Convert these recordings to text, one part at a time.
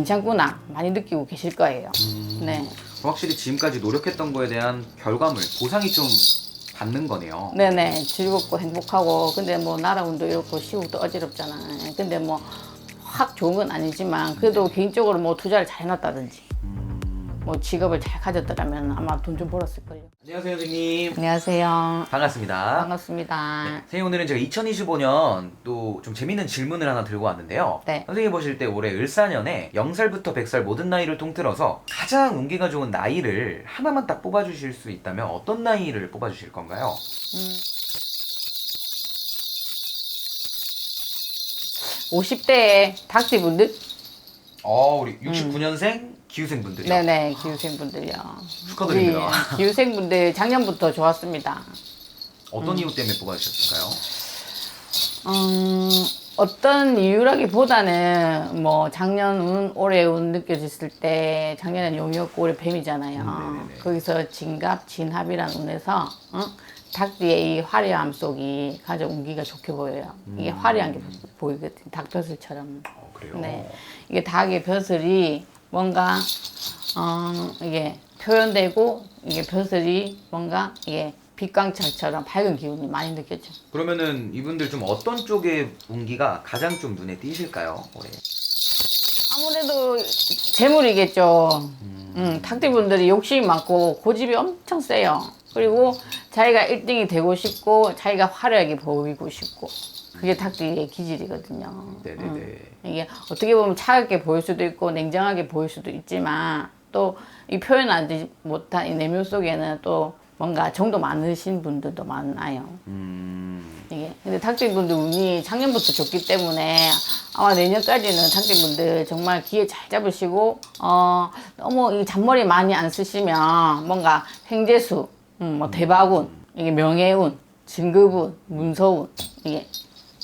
괜찮구나 많이 느끼고 계실 거예요. 음. 네. 확실히 지금까지 노력했던 거에 대한 결과물, 보상이 좀 받는 거네요. 네네 즐겁고 행복하고 근데 뭐 나라 운도 이렇고 시국도 어지럽잖아. 근데 뭐 확 좋은 건 아니지만 그래도 개인적으로 뭐 투자를 잘 해놨다든지 음. 뭐 직업을 잘 가졌더라면 아마 돈 좀 벌었을 걸요. 안녕하세요, 선생님. 안녕하세요. 반갑습니다. 반갑습니다. 네, 선생님 오늘은 제가 2025년 또 좀 재밌는 질문을 하나 들고 왔는데요. 네. 선생님 보실 때 올해 을사년에 0살부터 100살 모든 나이를 통틀어서 가장 운기가 좋은 나이를 하나만 딱 뽑아주실 수 있다면 어떤 나이를 뽑아주실 건가요? 음. 50대에 닭띠분들? 어, 우리 69년생 기후생 분들이요. 음. 네네 기후생분들요. 축하드립니다. 우리 기후생분들 작년부터 좋았습니다. 어떤 이유 때문에 뽑아주셨을까요? 음, 어떤 이유라기보다는 뭐 작년 운, 올해 운 느껴졌을 때 작년엔 용이었고 올해 뱀이잖아요. 음, 네네네. 거기서 진갑, 진합이라는 운에서 어? 닭띠의 이 화려함 속이 가장 운기가 좋게 보여요. 이게 화려한 게 보이거든요. 닭 벼슬처럼. 어, 그래요. 네. 이게 닭의 벼슬이 뭔가 어, 이게 표현되고 이게 벼슬이 뭔가 이게 빛광철처럼 밝은 기운이 많이 느껴져. 그러면은 이분들 좀 어떤 쪽의 운기가 가장 좀 눈에 띄실까요? 올해? 아무래도 재물이겠죠. 음, 탁대분들이 욕심이 많고 고집이 엄청 세요. 그리고 자기가 1등이 되고 싶고 자기가 화려하게 보이고 싶고 그게 탁대의 기질이거든요. 네네네. 음. 이게 어떻게 보면 차갑게 보일 수도 있고 냉정하게 보일 수도 있지만 또 이 표현하지 못한 이 내면 속에는 또 뭔가 정도 많으신 분들도 많아요. 음, 이게 근데 탁대분들 운이 작년부터 좋기 때문에 아마 내년까지는 탁대분들 정말 기회 잘 잡으시고 어 너무 이 잔머리 많이 안 쓰시면 뭔가 횡재수, 음, 뭐 대박운, 이게 명예운, 진급운, 문서운 이게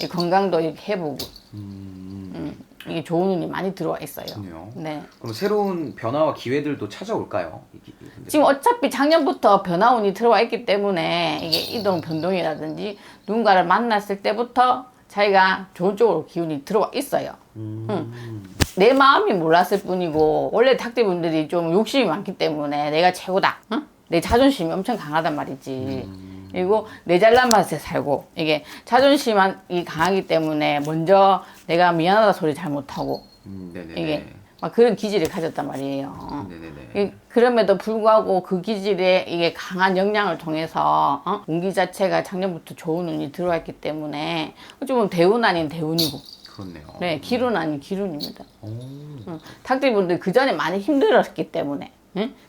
이 건강도 이렇게 회복운 음, 음, 이게 좋은 운이 많이 들어와 있어요. 네. 그럼 새로운 변화와 기회들도 찾아올까요? 이-? 지금 어차피 작년부터 변화운이 들어와 있기 때문에 이게 이동 변동이라든지 누군가를 만났을 때부터 자기가 좋은 쪽으로 기운이 들어와 있어요. 음, 내 마음이 몰랐을 뿐이고 원래 탁대분들이 좀 욕심이 많기 때문에 내가 최고다. 응? 내 자존심이 엄청 강하단 말이지. 그리고 내 잘난 맛에 살고 이게 자존심이 강하기 때문에 먼저 내가 미안하다 소리 잘 못하고 음, 네네네. 이게 막 그런 기질을 가졌단 말이에요. 네네네. 이- 그럼에도 불구하고 그 기질의 이게 강한 영향을 통해서 어? 운기 자체가 작년부터 좋은 운이 들어왔기 때문에 어쩌면 대운 아닌 대운이고 그렇네요. 네 기운 아닌 기운입니다. 탁들분들 그 전에 많이 힘들었기 때문에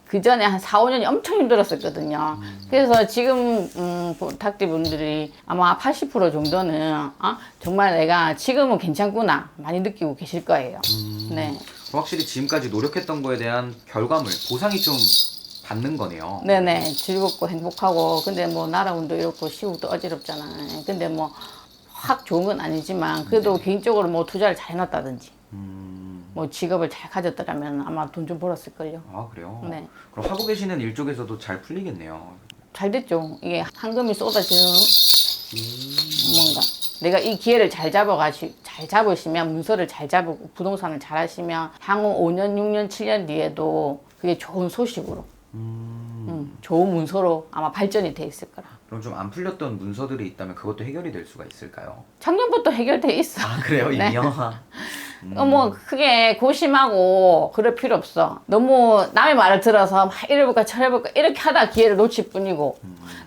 그 전에 한 4, 5년이 엄청 힘들었었거든요. 그래서 지금 음, 탁들분들이 아마 80% 정도는 어? 정말 내가 지금은 괜찮구나 많이 느끼고 계실 거예요. 네. 확실히 지금까지 노력했던 거에 대한 결과물, 보상이 좀 받는 거네요. 네네 즐겁고 행복하고 근데 뭐 나라 운도 이렇고 시국도 어지럽잖아 근데 뭐 확 좋은 건 아니지만 그래도 개인적으로 뭐 투자를 잘 해놨다든지 음, 뭐 직업을 잘 가졌더라면 아마 돈 좀 벌었을걸요 아 그래요? 네. 그럼 하고 계시는 일 쪽에서도 잘 풀리겠네요. 잘 됐죠 이게 황금이 쏟아지는 뭔가 내가 이 기회를 잘 잡아가시 잘 잡으시면 문서를 잘 잡고 부동산을 잘 하시면 향후 5년 6년 7년 뒤에도 그게 좋은 소식으로 음, 음, 좋은 문서로 아마 발전이 돼 있을 거라 그럼 좀 안 풀렸던 문서들이 있다면 그것도 해결이 될 수가 있을까요? 작년부터 해결돼 있어 아 그래요 네. 이미요? 어, 뭐 크게 고심하고 그럴 필요 없어. 너무 남의 말을 들어서 막 이래볼까 저래볼까 이렇게 하다 기회를 놓칠 뿐이고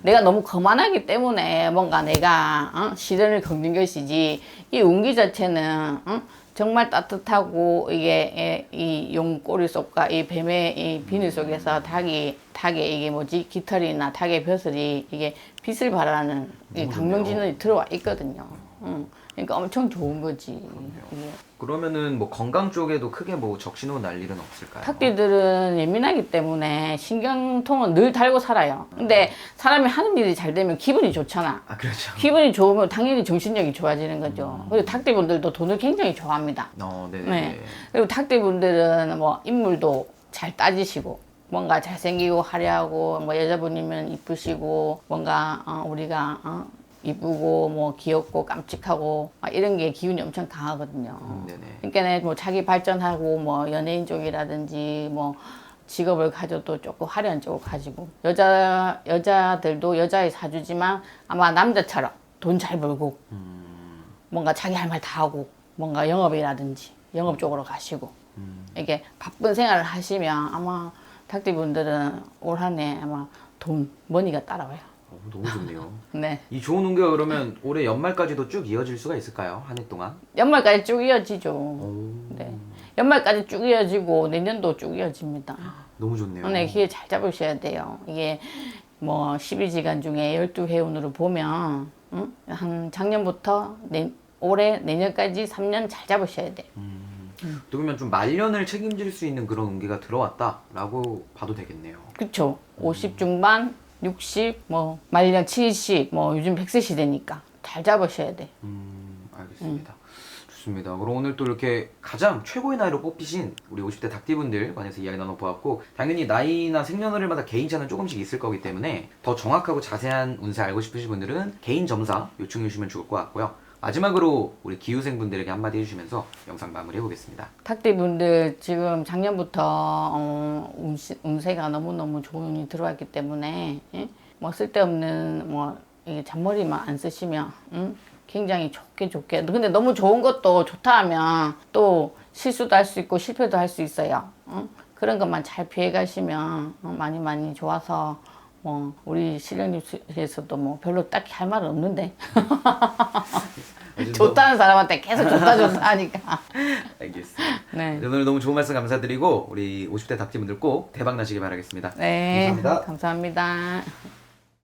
내가 너무 거만하기 때문에 뭔가 내가 어? 시련을 겪는 것이지 이 운기 자체는 어? 정말 따뜻하고 이게 이 용꼬리 속과 이 뱀의 이 비늘 속에서 닭이 닭의 이게 뭐지 깃털이나 닭의 벼슬이 이게 빛을 발하는 이 강명진이 들어와 있거든요. 응. 그러니까 엄청 좋은 거지. 그러면은 뭐 건강 쪽에도 크게 뭐 적신호 날 일은 없을까요? 탁디들은 예민하기 때문에 신경통은 늘 달고 살아요. 근데 사람이 하는 일이 잘 되면 기분이 좋잖아. 아 그렇죠. 기분이 좋으면 당연히 정신력이 좋아지는 거죠. 그리고 탁디분들도 돈을 굉장히 좋아합니다. 어, 네네. 네. 그리고 탁디분들은 뭐 인물도 잘 따지시고 뭔가 잘생기고 화려하고 뭐 여자분이면 이쁘시고 뭔가 어, 우리가 어, 이쁘고 뭐 귀엽고 깜찍하고 막 이런 게 기운이 엄청 강하거든요. 음. 그러니까 뭐 자기 발전하고 뭐 연예인 쪽이라든지 뭐 직업을 가져도 조금 화려한 쪽을 가지고 여자 여자들도 여자의 사주지만 아마 남자처럼 돈 잘 벌고 뭔가 자기 할 말 다 하고 뭔가 영업이라든지 영업 쪽으로 가시고 이게 바쁜 생활을 하시면 아마 닭띠분들은 올 한해 아마 돈 머니가 따라와요. 어, 너무 좋네요. 네 이 좋은 운기가 그러면 올해 연말까지도 쭉 이어질 수가 있을까요? 한 해 동안? 연말까지 쭉 이어지죠. 오, 네 연말까지 쭉 이어지고 내년도 쭉 이어집니다. 너무 좋네요. 네, 기회 잘 잡으셔야 돼요. 이게 뭐 12시간 중에 12회운으로 보면 응? 한 작년부터 내, 올해 내년까지 3년 잘 잡으셔야 돼요. 또 그러면 좀 말년을 책임질 수 있는 그런 운기가 들어왔다라고 봐도 되겠네요. 그쵸? 50 중반, 60, 뭐 말년 70, 뭐 요즘 100세 시대니까 잘 잡으셔야 돼. 음, 알겠습니다. 좋습니다. 그럼 오늘 또 이렇게 가장 최고의 나이로 뽑히신 우리 50대 닭띠분들 관해서 이야기 나눠보았고 당연히 나이나 생년월일마다 개인차는 조금씩 있을 거기 때문에 더 정확하고 자세한 운세 알고 싶으신 분들은 개인 점사 요청해 주시면 좋을 것 같고요. 마지막으로 우리 기후생분들에게 한마디 해주시면서 영상 마무리해 보겠습니다. 탁대분들 지금 작년부터 어, 운시, 운세가 너무너무 좋은이 들어왔기 때문에 예? 뭐 쓸데없는 뭐 이게 잔머리만 안 쓰시면 음? 굉장히 좋게 좋게 근데 너무 좋은 것도 좋다 하면 또 실수도 할 수 있고 실패도 할 수 있어요 음? 그런 것만 잘 피해 가시면 어, 많이 많이 좋아서 뭐 우리 실력님에서도 뭐 별로 딱히 할 말은 없는데 좋다는 사람한테 계속 좋다 좋다 하니까 알겠습니다. 네. 오늘 너무 좋은 말씀 감사드리고 우리 50대 닭띠분들 꼭 대박 나시길 바라겠습니다. 네, 감사합니다. 감사합니다.